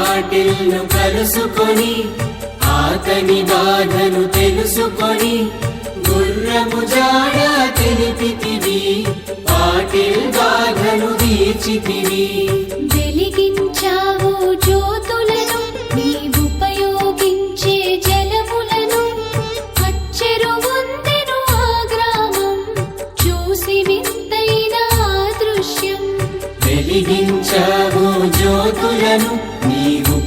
పాటిల్ను కలుసుకొని ఆతని బాధను తెలుసుకొని గుర్రము జాడ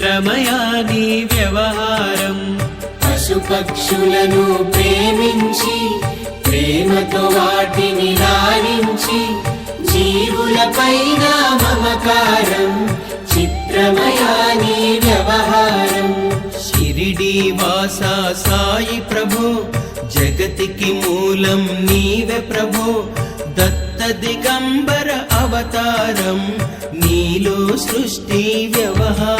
చిత్రమయాని వ్యవహారం. పశుపక్షులను ప్రేమించి ప్రేమతో వాటిని లాలించి జీవులపైన మమకారం చిత్రమయాని వ్యవహారం. షిరిడి వాస సాయి ప్రభు జగతికి మూలం నీవే ప్రభు. దత్త దిగంబర అవతారం నీలో సృష్టి వ్యవహారం.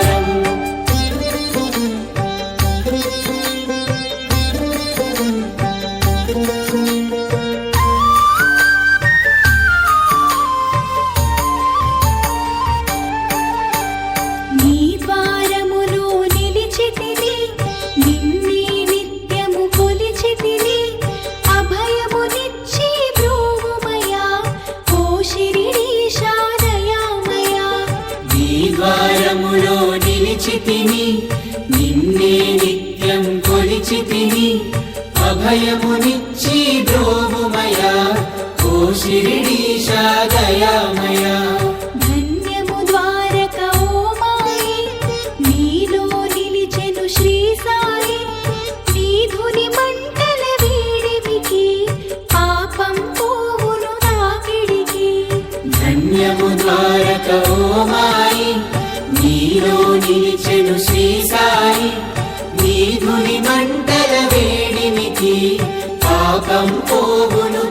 ఓ శిరిడీశా దయామయా ధన్యము ద్వారక ఓ మాయి నీలో నిలిచెను శ్రీ సాయి. నీ ధుని మంటల వీడివికి పాపం పోవును నాకిడికి ధన్యము ద్వారక ఓ మాయి నీలో నిలిచెను శ్రీ సాయి. నీ ధుని మంటల వేడినికి పాపం పోవును తాకిడికి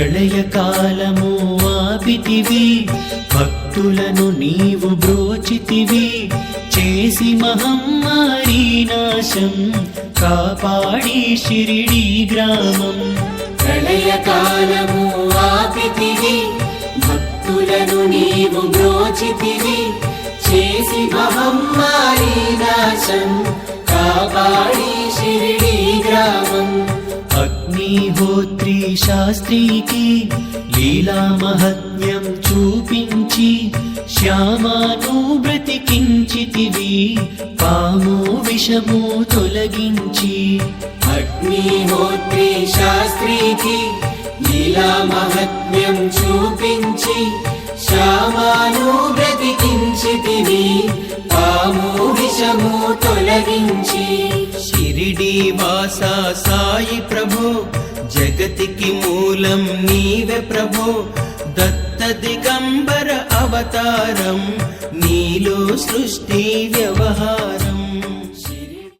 ప్రళయకాలము ఆపితివి భక్తులను నీవు బ్రోచితివి చేసి మహమ్మారి నాశం కాపాడి షిరిడి గ్రామం ప్రళయకాలము ఆపితివి భక్తులను నీవు బ్రోచితివి చేసి మహమ్మారి నాశం కాపాడి షిరిడి గ్రామం. అగ్నిహోత్రి శాస్త్రికి లీలా మహత్యం చూపించి శ్యామాను బ్రతికించితివి పాము విషము తొలగించి. అగ్నిహోత్రి శాస్త్రికి లీలా మహత్మ్యం చూపించి శ్యామాను బ్రతికించితివి పాము విషము తొలగించి. షిరిడి వాస సాయి ప్రభు జగతికి మూలం నీవే ప్రభు. దత్త దిగంబర అవతారం నీలో సృష్టి వ్యవహారం.